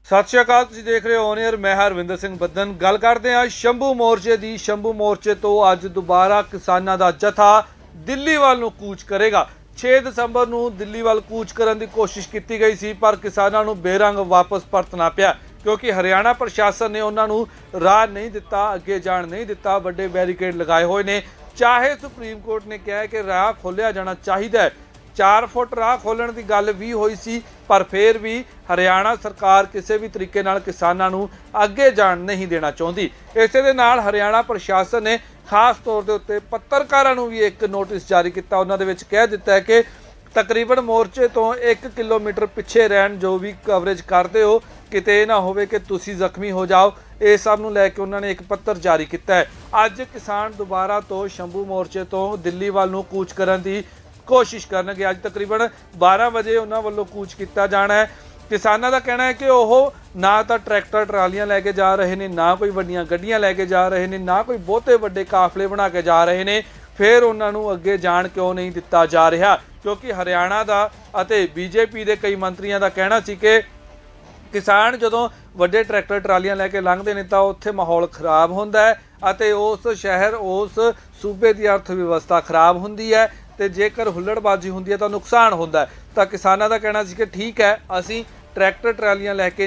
ਸਤਿ ਸ਼੍ਰੀ ਅਕਾਲ, ਤੁਸੀਂ ਦੇਖ ਰਹੇ ਹੋ ਔਨ 에ਅਰ ਮੈਂ ਹਰਵਿੰਦਰ ਸਿੰਘ ਬੱਦਨ। ਗੱਲ ਕਰਦੇ ਹਾਂ ਸ਼ੰਭੂ ਮੋਰਚੇ ਦੀ। ਸ਼ੰਭੂ ਮੋਰਚੇ ਤੋਂ ਅੱਜ ਦੁਬਾਰਾ ਕਿਸਾਨਾਂ ਦਾ ਜਥਾ ਦਿੱਲੀ ਵੱਲ ਨੂੰ ਕੂਚ ਕਰੇਗਾ। 6 ਦਸੰਬਰ ਨੂੰ ਦਿੱਲੀ ਵੱਲ ਕੂਚ ਕਰਨ ਦੀ ਕੋਸ਼ਿਸ਼ ਕੀਤੀ ਗਈ ਸੀ, ਪਰ ਕਿਸਾਨਾਂ ਨੂੰ ਬੇਰੰਗ ਵਾਪਸ ਪਰਤਣਾ ਪਿਆ, ਕਿਉਂਕਿ ਹਰਿਆਣਾ ਪ੍ਰਸ਼ਾਸਨ ਨੇ ਉਹਨਾਂ ਨੂੰ ਰਾਹ ਨਹੀਂ ਦਿੱਤਾ, ਅੱਗੇ ਜਾਣ ਨਹੀਂ ਦਿੱਤਾ, ਵੱਡੇ ਬੈਰੀਕੇਡ ਲਗਾਏ ਹੋਏ ਨੇ। ਚਾਹੇ ਸੁਪਰੀਮ ਕੋਰਟ ਨੇ ਕਿਹਾ ਕਿ ਰਾਹ ਖੋਲ੍ਹਿਆ ਜਾਣਾ ਚਾਹੀਦਾ ਹੈ 4 ਫੁੱਟ ਰਾਹ ਖੋਲਣ ਦੀ ਗੱਲ ਵੀ ਹੋਈ ਸੀ, ਪਰ ਫਿਰ ਵੀ ਹਰਿਆਣਾ ਸਰਕਾਰ ਕਿਸੇ ਵੀ ਤਰੀਕੇ ਨਾਲ ਕਿਸਾਨਾਂ ਨੂੰ ਅੱਗੇ ਜਾਣ ਨਹੀਂ ਦੇਣਾ ਚਾਹੁੰਦੀ। ਇਸੇ ਦੇ ਨਾਲ ਹਰਿਆਣਾ ਪ੍ਰਸ਼ਾਸਨ ਨੇ ਖਾਸ ਤੌਰ ਦੇ ਉੱਤੇ ਪੱਤਰਕਾਰਾਂ ਨੂੰ ਵੀ ਇੱਕ ਨੋਟਿਸ ਜਾਰੀ ਕੀਤਾ। ਉਹਨਾਂ ਦੇ ਵਿੱਚ ਕਹਿ ਦਿੱਤਾ ਹੈ ਕਿ ਤਕਰੀਬਨ ਮੋਰਚੇ ਤੋਂ 1 ਕਿਲੋਮੀਟਰ ਪਿੱਛੇ ਰਹਿਣ ਜੋ ਵੀ ਕਵਰੇਜ ਕਰਦੇ ਹੋ, ਕਿਤੇ ਇਹ ਨਾ ਹੋਵੇ ਕਿ ਤੁਸੀਂ ਜ਼ਖਮੀ ਹੋ ਜਾਓ। ਇਹ ਸਭ ਨੂੰ ਲੈ ਕੇ ਉਹਨਾਂ ਨੇ ਇੱਕ ਪੱਤਰ ਜਾਰੀ ਕੀਤਾ ਹੈ। ਅੱਜ ਕਿਸਾਨ ਦੁਬਾਰਾ ਤੋਂ ਸ਼ੰਭੂ ਮੋਰਚੇ ਤੋਂ ਦਿੱਲੀ ਵੱਲ ਨੂੰ ਕੂਚ ਕਰਨ ਦੀ ਕੋਸ਼ਿਸ਼ ਕਰਨਗੇ। ਅੱਜ ਤਕਰੀਬਨ 12 ਵਜੇ ਉਹਨਾਂ ਵੱਲੋਂ ਕੂਚ ਕੀਤਾ ਜਾਣਾ ਹੈ। ਕਿਸਾਨਾਂ ਦਾ ਕਹਿਣਾ ਹੈ ਕਿ ਉਹ ਨਾ ਤਾਂ ਟਰੈਕਟਰ, ਟਰਾਲੀਆਂ ਲੈ ਕੇ ਜਾ ਰਹੇ ਨੇ, ਨਾ ਕੋਈ ਵੱਡੀਆਂ ਗੱਡੀਆਂ ਲੈ ਕੇ ਜਾ ਰਹੇ ਨੇ, ਨਾ ਕੋਈ ਬਹੁਤੇ ਵੱਡੇ ਕਾਫਲੇ ਬਣਾ ਕੇ ਜਾ ਰਹੇ ਨੇ। ਫਿਰ ਉਹਨਾਂ ਨੂੰ ਅੱਗੇ ਜਾਣ ਕਿਉਂ ਨਹੀਂ ਦਿੱਤਾ ਜਾ ਰਿਹਾ? ਕਿਉਂਕਿ ਹਰਿਆਣਾ ਦਾ ਅਤੇ ਬੀਜੇਪੀ ਦੇ ਕਈ ਮੰਤਰੀਆਂ ਦਾ ਕਹਿਣਾ ਸੀ ਕਿ ਕਿਸਾਨ ਜਦੋਂ ਵੱਡੇ ਟਰੈਕਟਰ, ਟਰਾਲੀਆਂ ਲੈ ਕੇ ਲੰਘਦੇ ਨੇ ਤਾਂ ਉੱਥੇ ਮਾਹੌਲ ਖਰਾਬ ਹੁੰਦਾ ਹੈ ਅਤੇ ਉਸ ਸ਼ਹਿਰ, ਉਸ ਸੂਬੇ ਦੀ ਅਰਥ ਵਿਵਸਥਾ ਖਰਾਬ ਹੁੰਦੀ ਹੈ। ਤੇ ਜੇਕਰ ਹੁੱਲੜਬਾਜ਼ੀ ਹੁੰਦੀ ਹੈ ਤਾਂ ਨੁਕਸਾਨ ਹੁੰਦਾ ਹੈ। ਤਾਂ ਕਿਸਾਨਾਂ ਦਾ ਕਹਿਣਾ ਸੀ ਕਿ ਠੀਕ ਹੈ, ਅਸੀਂ ਟਰੈਕਟਰ ਟਰਾਲੀਆਂ ਲੈ ਕੇ